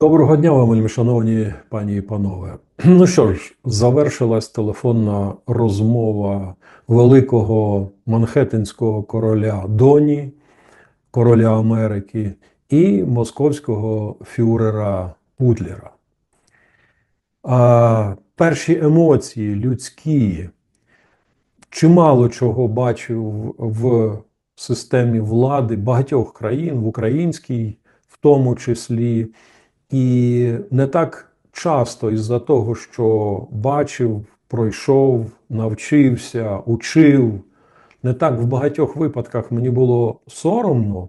Доброго дня вам, шановні пані і панове. Ну що ж, завершилась телефонна розмова великого манхеттенського короля Доні, короля Америки, і московського фюрера Путлера. А перші емоції людські, чимало чого бачив в системі влади багатьох країн, в українській в тому числі. І не так часто із-за того, що бачив, пройшов, навчився, учив, не так в багатьох випадках мені було соромно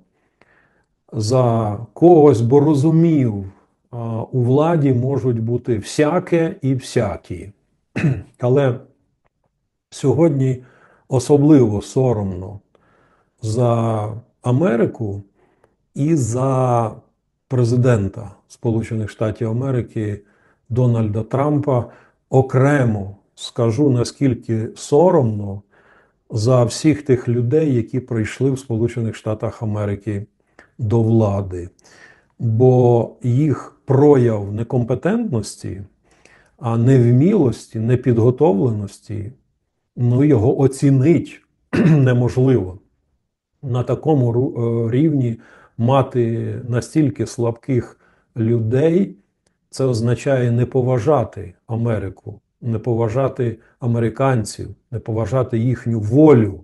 за когось, бо розумів, у владі можуть бути всяке і всякі. Але сьогодні особливо соромно за Америку і за президента Сполучених Штатів Америки Дональда Трампа окремо скажу наскільки соромно за всіх тих людей, які прийшли в Сполучених Штатах Америки до влади, бо їх прояв некомпетентності, а невмілості, непідготовленості, ну його оцінить неможливо. На такому е, рівні мати настільки слабких людей, це означає не поважати Америку, не поважати американців, не поважати їхню волю,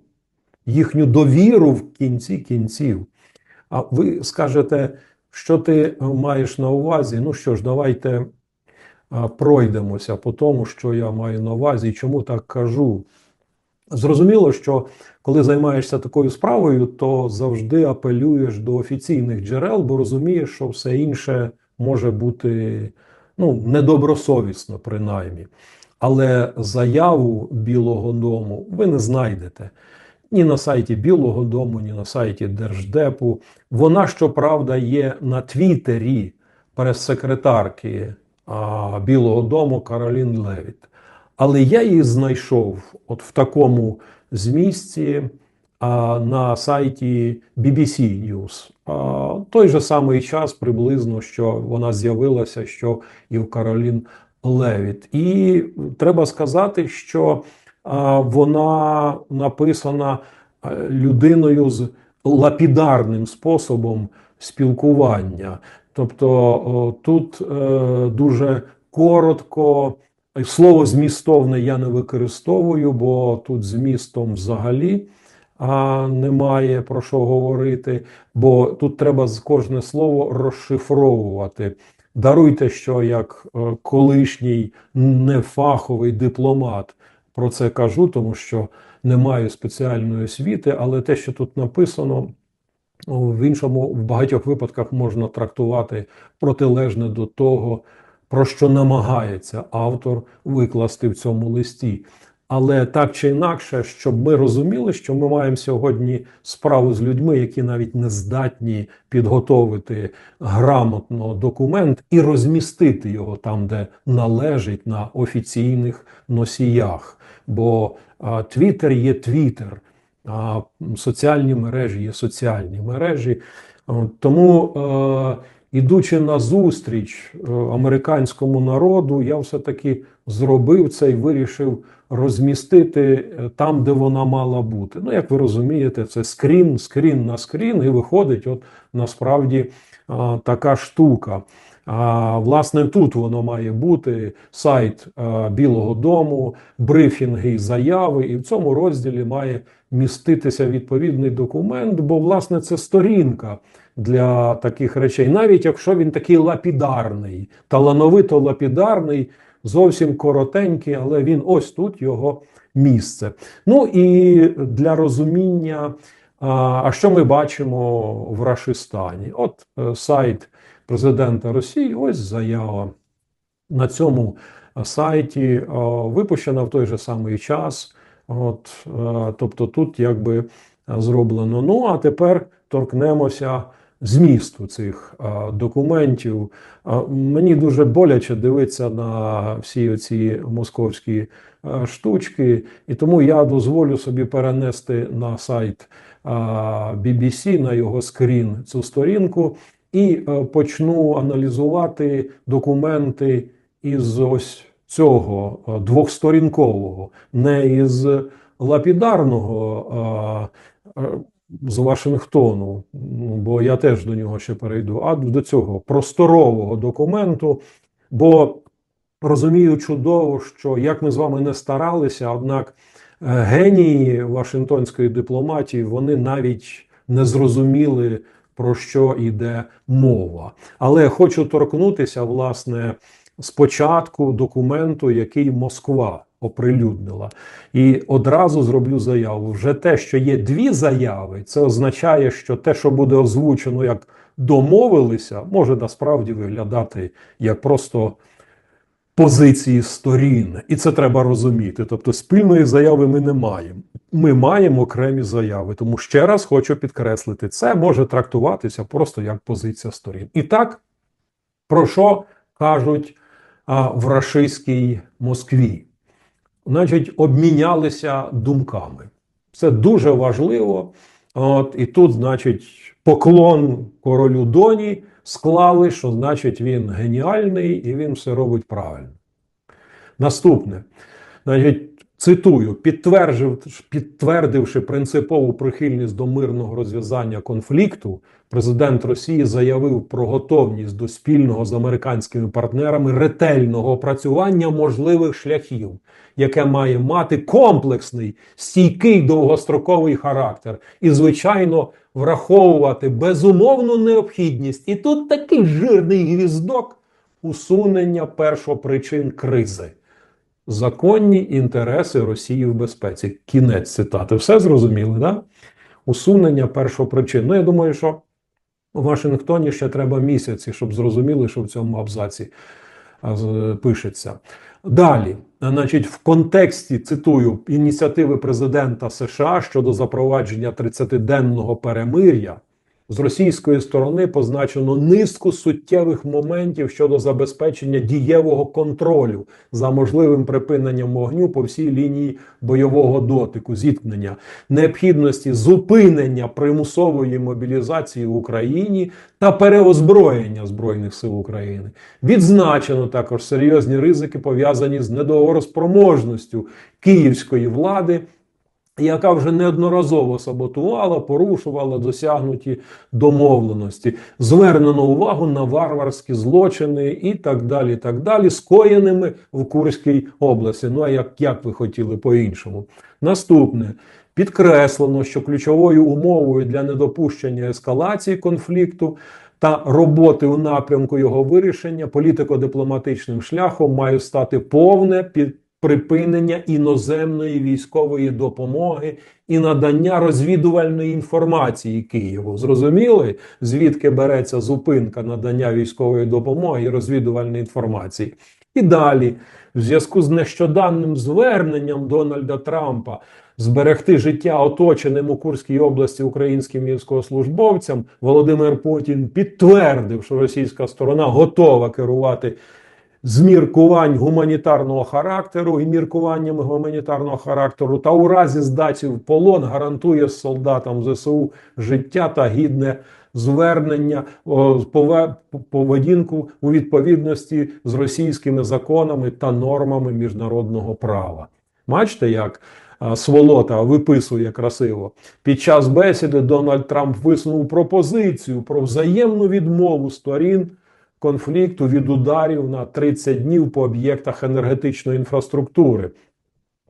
їхню довіру в кінці кінців. А ви скажете, що ти маєш на увазі? Ну що ж, давайте пройдемося по тому, що я маю на увазі чому так кажу. Зрозуміло, що коли займаєшся такою справою, то завжди апелюєш до офіційних джерел, бо розумієш, що все інше може бути ну, недобросовісно, принаймні. Але заяву Білого Дому ви не знайдете ні на сайті Білого Дому, ні на сайті Держдепу. Вона, щоправда, є на Твіттері прес-секретарки Білого Дому Каролін Левіт. Але я її знайшов от в такому змісті а, на сайті BBC News. А, той же самий час приблизно, що вона з'явилася, що і в Каролін Левіт. І треба сказати, що а, вона написана людиною з лапідарним способом спілкування. Тобто тут е, дуже коротко. Слово змістовне я не використовую, бо тут змістом взагалі а, немає про що говорити, бо тут треба кожне слово розшифровувати. Даруйте, що як е, колишній нефаховий дипломат про це кажу, тому що не маю спеціальної освіти, але те, що тут написано, в іншому в багатьох випадках можна трактувати протилежне до того про що намагається автор викласти в цьому листі. Але так чи інакше, щоб ми розуміли, що ми маємо сьогодні справу з людьми, які навіть не здатні підготовити грамотно документ і розмістити його там, де належить на офіційних носіях. Бо Твіттер є Твіттер, а соціальні мережі є соціальні мережі. Тому. Е, ідучи на зустріч е, американському народу, я все-таки зробив це і вирішив розмістити е, там, де вона мала бути. Ну, як ви розумієте, це скрін, скрін на скрін, і виходить, от насправді така штука. А, Власне, тут воно має бути сайт а, Білого Дому, брифінги, заяви, і в цьому розділі має міститися відповідний документ, бо, власне, це сторінка для таких речей, навіть якщо він такий лапідарний, талановито лапідарний, зовсім коротенький, але він ось тут його місце. Ну і для розуміння, а що ми бачимо в Рашистані? От е, сайт президента Росії, ось заява на цьому сайті випущена в той же самий час. От, е, Тобто тут якби зроблено. Ну а тепер торкнемося змісту цих а, документів. А, мені дуже боляче дивитися на всі ці московські а, штучки, і тому я дозволю собі перенести на сайт а, BBC, на його скрін цю сторінку. і е, почну аналізувати документи із ось цього е, двохсторінкового, не із лапідарного е, з Вашингтону, ну, бо я теж до нього ще перейду, а до цього просторового документу. Бо розумію чудово, що як ми з вами не старалися, однак е, генії Вашингтонської дипломатії вони навіть не зрозуміли, про що йде мова. Але хочу торкнутися, власне, спочатку документу, який Москва оприлюднила. І одразу зроблю заяву. Вже те, що є дві заяви, це означає, що те, що буде озвучено як домовилися, може насправді виглядати як просто позиції сторін. І це треба розуміти. Тобто спільної заяви ми не маємо. Ми маємо окремі заяви. Тому ще раз хочу підкреслити, це може трактуватися просто як позиція сторін. І так, про що кажуть в рашистській Москві? Значить, обмінялися думками. Це дуже важливо. От, і тут, значить, поклон королю Доні склали, що значить він геніальний і він все робить правильно. Наступне, значить, цитую, підтвердив, підтвердивши принципову прихильність до мирного розв'язання конфлікту, президент Росії заявив про готовність до спільного з американськими партнерами ретельного опрацювання можливих шляхів, яке має мати комплексний, стійкий довгостроковий характер і, звичайно, враховувати безумовну необхідність. І тут такий жирний гвіздок усунення першопричин кризи. Законні інтереси Росії в безпеці. Кінець цитати. Все зрозуміли, да? Усунення першопричин. Ну, я думаю, що у Вашингтоні ще треба місяці, щоб зрозуміли, що в цьому абзаці пишеться. Далі, значить, в контексті цитую ініціативи президента США щодо запровадження 30-денного перемир'я. З російської сторони позначено низку суттєвих моментів щодо забезпечення дієвого контролю за можливим припиненням вогню по всій лінії бойового дотику, зіткнення, необхідності зупинення примусової мобілізації в Україні та переозброєння збройних сил України. Відзначено також серйозні ризики пов'язані з недоговороспроможністю київської влади яка вже неодноразово саботувала, порушувала досягнуті домовленості, звернено увагу на варварські злочини і так далі, так далі, скоєними в Курській області. Ну а як, як ви хотіли по-іншому? Наступне. Підкреслено, що ключовою умовою для недопущення ескалації конфлікту та роботи у напрямку його вирішення політико-дипломатичним шляхом має стати повне під припинення іноземної військової допомоги і надання розвідувальної інформації Києву. Зрозуміли, звідки береться зупинка надання військової допомоги і розвідувальної інформації? І далі, в зв'язку з нещодавним зверненням Дональда Трампа зберегти життя оточеним у Курській області українським військовослужбовцям, Володимир Путін підтвердив, що російська сторона готова керувати з міркувань гуманітарного характеру і міркуваннями гуманітарного характеру, та у разі здачі в полон гарантує солдатам ЗСУ життя та гідне звернення поведінку у відповідності з російськими законами та нормами міжнародного права. Бачите, як сволота виписує красиво. Під час бесіди Дональд Трамп висунув пропозицію про взаємну відмову сторін конфлікту від ударів на 30 днів по об'єктах енергетичної інфраструктури.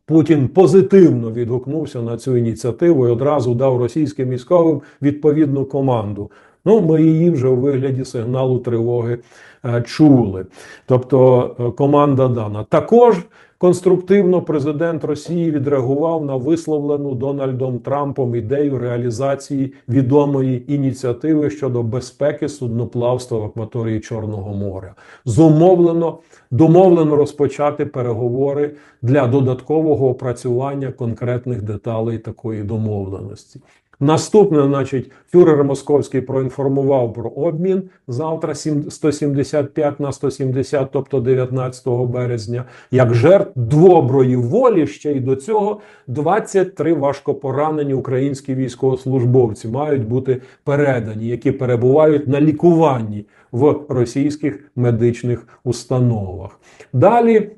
Путін позитивно відгукнувся на цю ініціативу і одразу дав російським військовим відповідну команду. Ну, ми її вже у вигляді сигналу тривоги е, чули. Тобто е, команда дана. Також конструктивно президент Росії відреагував на висловлену Дональдом Трампом ідею реалізації відомої ініціативи щодо безпеки судноплавства в акваторії Чорного моря. Зумовлено домовлено розпочати переговори для додаткового опрацювання конкретних деталей такої домовленості. Наступне, значить, фюрер Московський проінформував про обмін завтра 175 на 170, тобто 19 березня, як жертв двоброї волі ще й до цього 23 важкопоранені українські військовослужбовці мають бути передані, які перебувають на лікуванні в російських медичних установах. Далі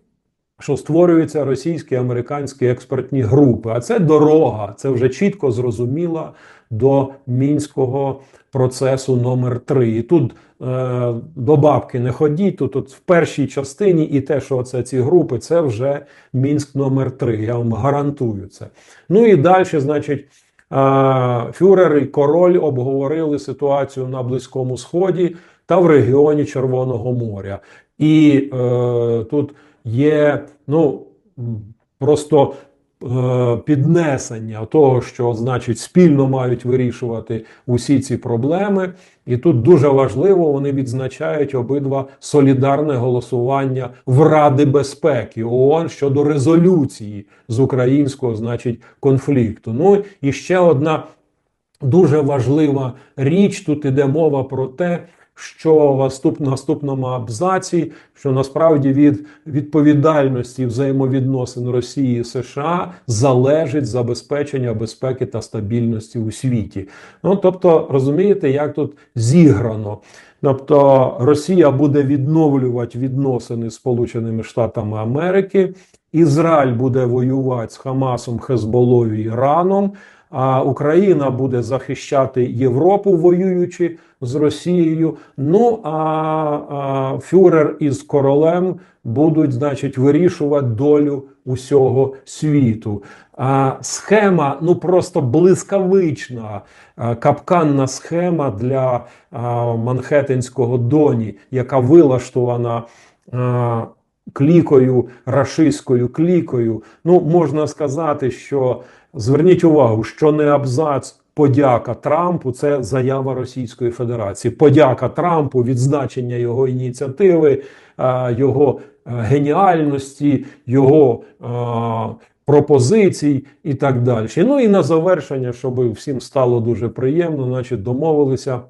що створюються російські американські експертні групи. А це дорога, це вже чітко зрозуміло до мінського процесу номер 3 І тут е, до бабки не ходіть. Тут, тут в першій частині і те, що це ці групи, це вже мінськ номер 3 Я вам гарантую це. Ну і далі, значить. Фюрер і король обговорили ситуацію на Близькому Сході та в регіоні Червоного моря. І е, тут є ну просто е, піднесення того, що значить спільно мають вирішувати усі ці проблеми. І тут дуже важливо, вони відзначають обидва солідарне голосування в Ради безпеки ООН щодо резолюції з українського, значить, конфлікту. Ну і ще одна дуже важлива річ: тут іде мова про те що в наступному абзаці, що насправді від відповідальності взаємовідносин Росії і США залежить забезпечення безпеки та стабільності у світі. Ну тобто, розумієте, як тут зіграно. Тобто Росія буде відновлювати відносини з Сполученими Штатами Америки, Ізраїль буде воювати з Хамасом, Хезболою Іраном а Україна буде захищати Європу, воюючи з Росією. Ну а, а Фюрер із королем будуть, значить, вирішувати долю усього світу. А схема ну просто блискавична, капканна схема для а, Манхеттенського доні, яка вилаштована. Клікою, рашистською клікою, ну можна сказати, що Зверніть увагу, що не абзац. Подяка Трампу це заява Російської Федерації. Подяка Трампу, відзначення його ініціативи, його геніальності, його пропозицій і так далі. Ну і на завершення, щоб всім стало дуже приємно, значить домовилися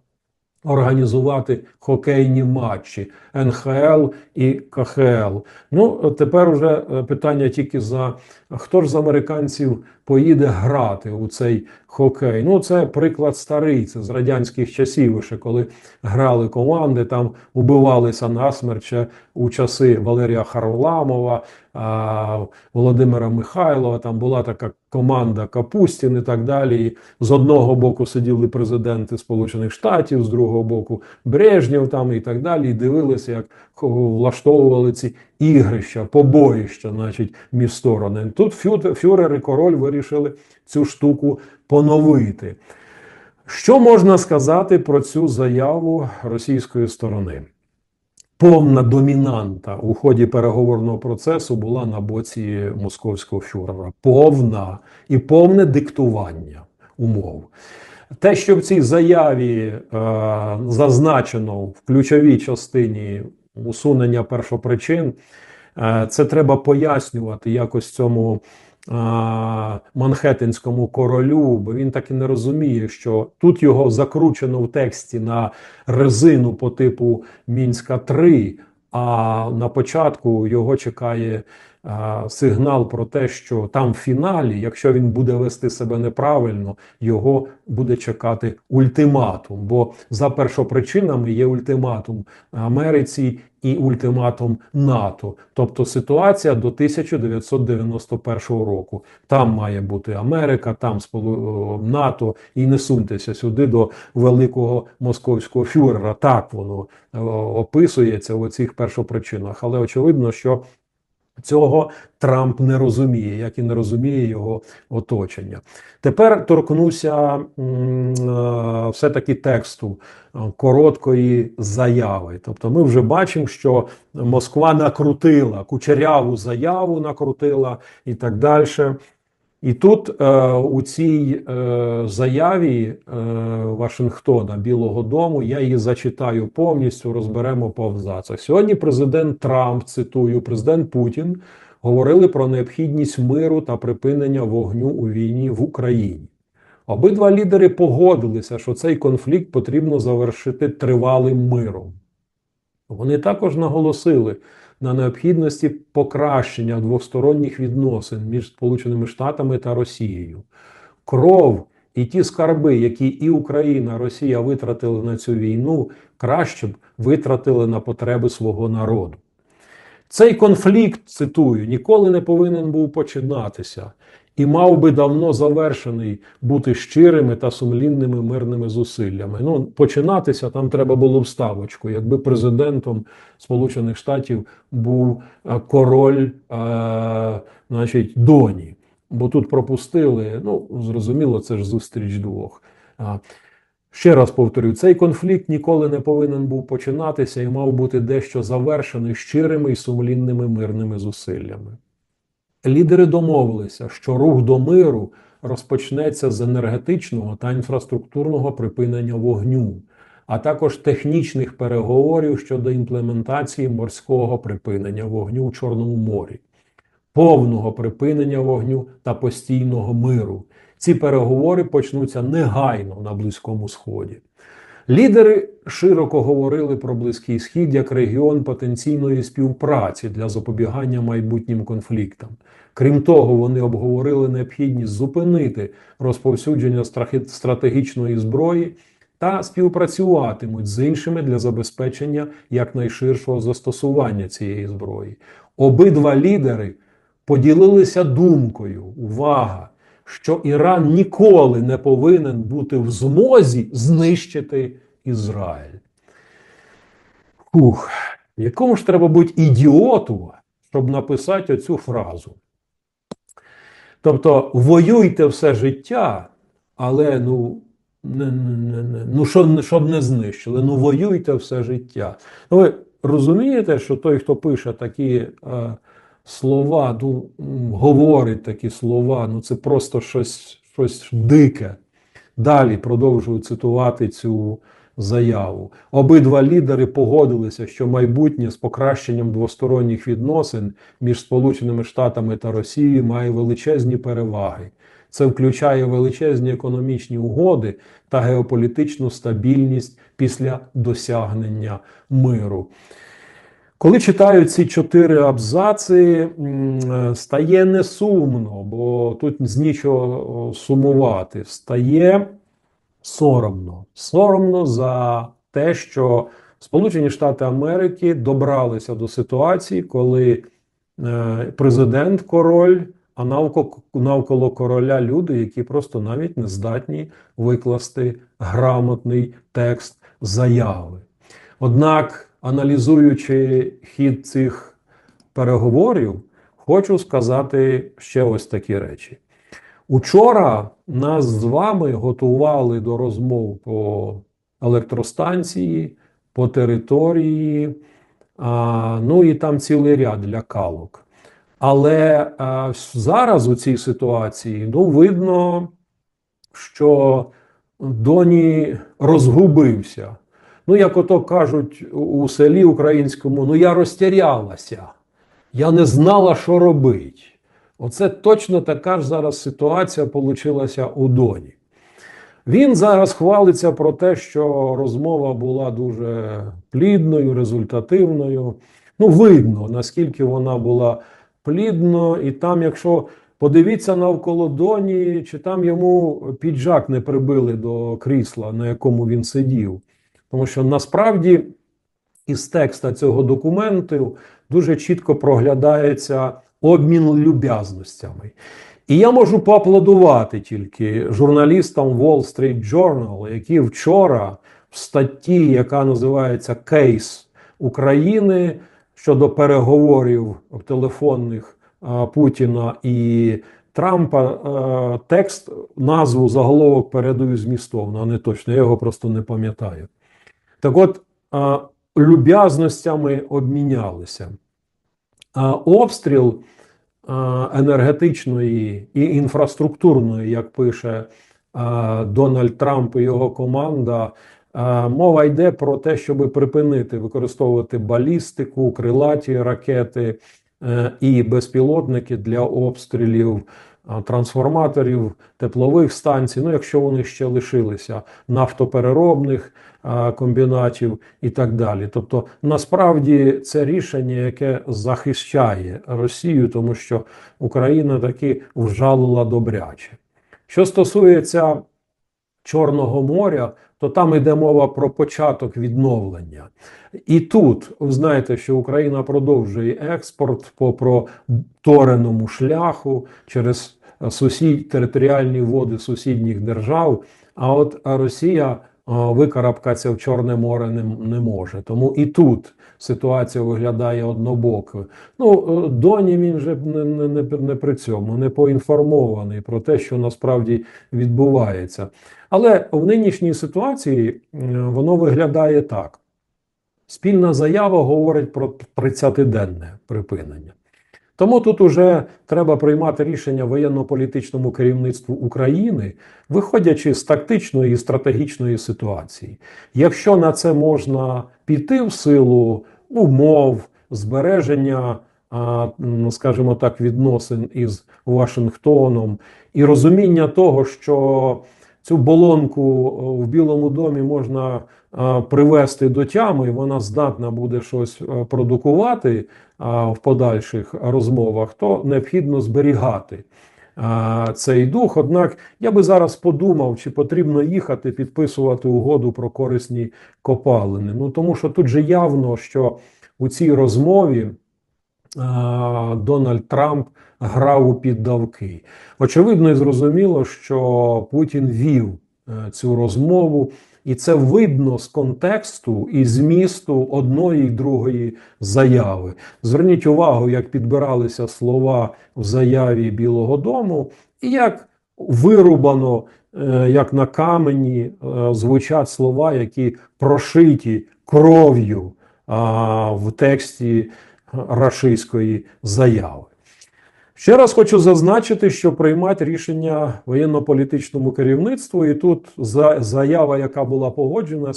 організувати хокейні матчі НХЛ і КХЛ. Ну тепер вже е, питання тільки за хто ж з американців поїде грати у цей хокей. Ну це приклад старий. Це з радянських часів, ще коли грали команди, там убивалися насмерть у часи Валерія Харламова, Володимира Михайлова. Там була така команда Капустін і так далі. І з одного боку сиділи президенти Сполучених Штатів, з другого боку Брежнєв там і так далі. І дивилися, як влаштовували ці ігрища, побоїща, значить, між сторони. Тут Фюрер і король вирішили цю штуку поновити. Що можна сказати про цю заяву російської сторони? Повна домінанта у ході переговорного процесу була на боці московського фюрера. Повна і повне диктування умов. Те, що в цій заяві е, зазначено в ключовій частині усунення першопричин, е, це треба пояснювати якось цьому Манхеттенському королю, бо він так і не розуміє, що тут його закручено в тексті на резину по типу Мінська 3 а на початку його чекає сигнал про те, що там в фіналі, якщо він буде вести себе неправильно, його буде чекати ультиматум. Бо за першопричинами є ультиматум Америці і ультиматум НАТО, тобто ситуація до 1991 року. Там має бути Америка, там НАТО, і не суньтеся сюди до великого московського фюрера. Так воно описується в оцих першопричинах, але очевидно, що Цього Трамп не розуміє, як і не розуміє його оточення. Тепер торкнуся е, все-таки тексту е, короткої заяви. Тобто, ми вже бачимо, що Москва накрутила кучеряву заяву, накрутила і так далі. І тут е, у цій е, заяві е, Вашингтона Білого Дому я її зачитаю повністю, розберемо по абзацах. Сьогодні президент Трамп цитую, президент Путін говорили про необхідність миру та припинення вогню у війні в Україні. Обидва лідери погодилися, що цей конфлікт потрібно завершити тривалим миром. Вони також наголосили на необхідності покращення двосторонніх відносин між Сполученими Штатами та Росією. Кров і ті скарби, які і Україна, і Росія витратили на цю війну, краще б витратили на потреби свого народу. Цей конфлікт, цитую, ніколи не повинен був починатися і мав би давно завершений бути щирими та сумлінними мирними зусиллями. Ну, починатися там треба було вставочку, якби президентом Сполучених Штатів був е, король, е, значить, Доні. Бо тут пропустили, ну зрозуміло, це ж зустріч двох. Ще раз повторю, цей конфлікт ніколи не повинен був починатися і мав бути дещо завершений щирими і сумлінними мирними зусиллями. Лідери домовилися, що рух до миру розпочнеться з енергетичного та інфраструктурного припинення вогню, а також технічних переговорів щодо імплементації морського припинення вогню у Чорному морі, повного припинення вогню та постійного миру. Ці переговори почнуться негайно на Близькому Сході. Лідери широко говорили про Близький Схід як регіон потенційної співпраці для запобігання майбутнім конфліктам. Крім того, вони обговорили необхідність зупинити розповсюдження стратегічної зброї та співпрацюватимуть з іншими для забезпечення якнайширшого застосування цієї зброї. Обидва лідери поділилися думкою. Увага! Що Іран ніколи не повинен бути в змозі знищити Ізраїль. Фух, якому ж треба бути ідіоту, щоб написати оцю фразу? Тобто, воюйте все життя, але ну, не, не, не, ну щоб, щоб не знищили, ну воюйте все життя. Ну, ви розумієте, що той, хто пише такі. Е, слова, ну, говорить такі слова, ну це просто щось, щось дике. Далі продовжую цитувати цю заяву. Обидва лідери погодилися, що майбутнє з покращенням двосторонніх відносин між Сполученими Штатами та Росією має величезні переваги. Це включає величезні економічні угоди та геополітичну стабільність після досягнення миру. Коли читаю ці чотири абзаци, стає не сумно, бо тут з нічого сумувати. Стає соромно. Соромно за те, що Сполучені Штати Америки добралися до ситуації, коли е, президент король, а навколо короля люди, які просто навіть не здатні викласти грамотний текст заяви. Однак аналізуючи хід цих переговорів, хочу сказати ще ось такі речі. Учора нас з вами готували до розмов по електростанції, по території, а, ну і там цілий ряд лякалок. Але а, зараз у цій ситуації ну, видно, що Доні розгубився. Ну, як ото кажуть у селі українському, ну я розтярялася, я не знала, що робити. Оце точно така ж зараз ситуація получилася у Доні. Він зараз хвалиться про те, що розмова була дуже плідною, результативною. Ну, видно, наскільки вона була плідно, і там, якщо подивіться навколо Доні, чи там йому піджак не прибили до крісла, на якому він сидів. Тому що насправді із текста цього документу дуже чітко проглядається обмін люб'язностями. І я можу поаплодувати тільки журналістам Wall Street Journal, які вчора в статті, яка називається Кейс України щодо переговорів телефонних Путіна і Трампа, текст, назву заголовок передаю змістовно, а не точно. Я його просто не пам'ятаю. Так от, люб'язностями обмінялися. Обстріл енергетичної і інфраструктурної, як пише Дональд Трамп і його команда, мова йде про те, щоб припинити використовувати балістику, крилаті ракети е, і безпілотники для обстрілів трансформаторів, теплових станцій, ну якщо вони ще лишилися, нафтопереробних комбінатів і так далі. Тобто, насправді це рішення, яке захищає Росію, тому що Україна таки вжалила добряче. Що стосується Чорного моря, то там йде мова про початок відновлення. І тут ви знаєте, що Україна продовжує експорт по протореному шляху через сусід, територіальні води сусідніх держав. А от Росія викарабкатися в Чорне море не, не може. Тому і тут ситуація виглядає однобокою. Ну, е, Доні він же не, не, не, не при цьому, не поінформований про те, що насправді відбувається. Але в нинішній ситуації е, воно виглядає так. Спільна заява говорить про 30-денне припинення. Тому тут уже треба приймати рішення воєнно-політичному керівництву України, виходячи з тактичної і стратегічної ситуації. Якщо на це можна піти в силу умов, збереження, скажімо так, відносин із Вашингтоном і розуміння того, що цю болонку в Білому домі можна привести до тями, і вона здатна буде щось продукувати в подальших розмовах, то необхідно зберігати цей дух. Однак я би зараз подумав, чи потрібно їхати підписувати угоду про корисні копалини. Ну тому що тут же явно, що у цій розмові. Дональд Трамп грав у піддавки. Очевидно і зрозуміло, що Путін вів е, цю розмову, і це видно з контексту і змісту одної і другої заяви. Зверніть увагу, як підбиралися слова в заяві Білого Дому, і як вирубано, е, як на камені, е, звучать слова, які прошиті кров'ю в тексті рашистської заяви. Ще раз хочу зазначити, що приймати рішення воєнно-політичному керівництву, і тут заява, яка була погоджена,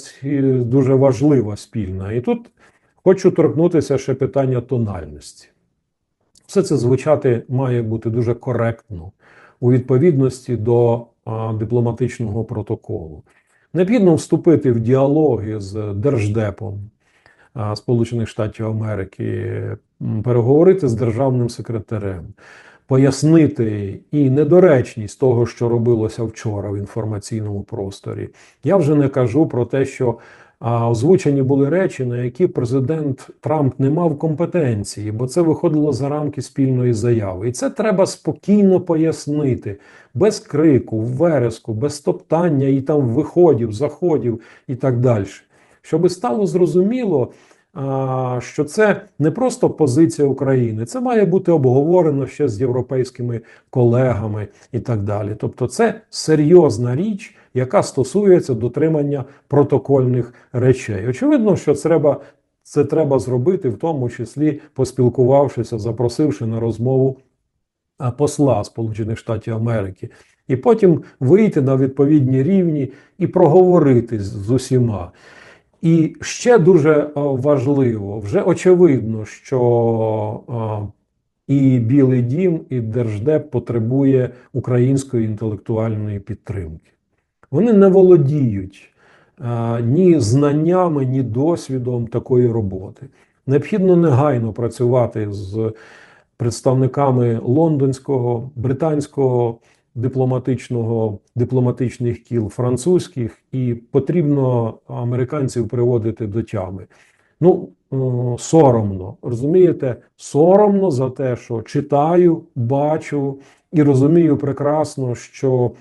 дуже важлива спільна. І тут хочу торкнутися ще питання тональності. Все це звучати має бути дуже коректно у відповідності до дипломатичного протоколу. Необхідно вступити в діалоги з Держдепом Сполучених Штатів Америки, переговорити з державним секретарем, пояснити і недоречність того, що робилося вчора в інформаційному просторі. Я вже не кажу про те, що озвучені були речі, на які президент Трамп не мав компетенції, бо це виходило за рамки спільної заяви. І це треба спокійно пояснити, без крику, вереску, без топтання і там виходів, заходів і так далі. Щоби стало зрозуміло, що це не просто позиція України, це має бути обговорено ще з європейськими колегами і так далі. Тобто, це серйозна річ, яка стосується дотримання протокольних речей. Очевидно, що треба. Це треба зробити, в тому числі поспілкувавшися, запросивши на розмову посла Сполучених Штатів Америки, і потім вийти на відповідні рівні і проговорити з усіма. І ще дуже е, важливо, вже очевидно, що е, і Білий Дім, і Держдеп потребує української інтелектуальної підтримки. Вони не володіють е, ні знаннями, ні досвідом такої роботи. Необхідно негайно працювати з представниками лондонського, британського дипломатичного дипломатичних кіл французьких, і потрібно американців приводити до тями. Ну, е, соромно, розумієте, соромно за те, що читаю, бачу і розумію прекрасно, що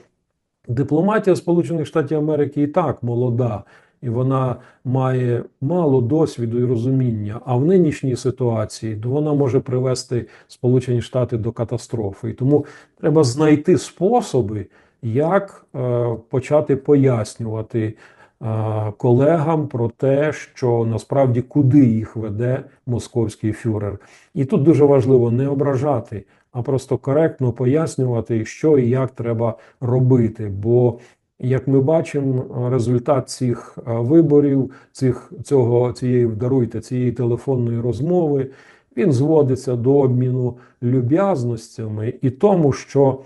дипломатія Сполучених Штатів Америки і так молода, і вона має мало досвіду і розуміння. А в нинішній ситуації вона може привести Сполучені Штати до катастрофи. І тому треба знайти способи, як е, почати пояснювати е, колегам про те, що насправді куди їх веде московський фюрер. І тут дуже важливо не ображати, а просто коректно пояснювати, що і як треба робити. Бо як ми бачимо, результат цих е, виборів, цих цього цієї даруйте, цієї телефонної розмови, він зводиться до обміну люб'язностями і тому, що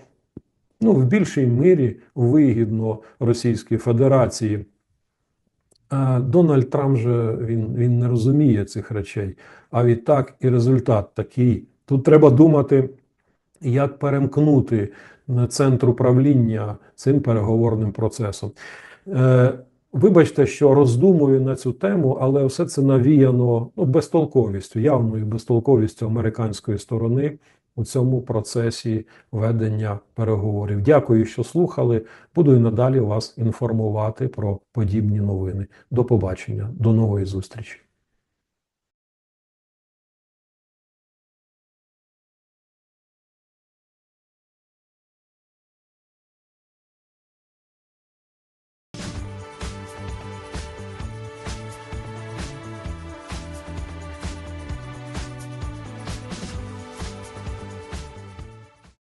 ну, в більшій мірі вигідно Російській Федерації. А Дональд Трамп же він, він не розуміє цих речей. А відтак і результат такий. Тут треба думати, як перемкнути на центр управління цим переговорним процесом. Е, Вибачте, що роздумую на цю тему, але все це навіяно ну, безтолковістю, явною безтолковістю американської сторони у цьому процесі ведення переговорів. Дякую, що слухали. Буду і надалі вас інформувати про подібні новини. До побачення, до нової зустрічі.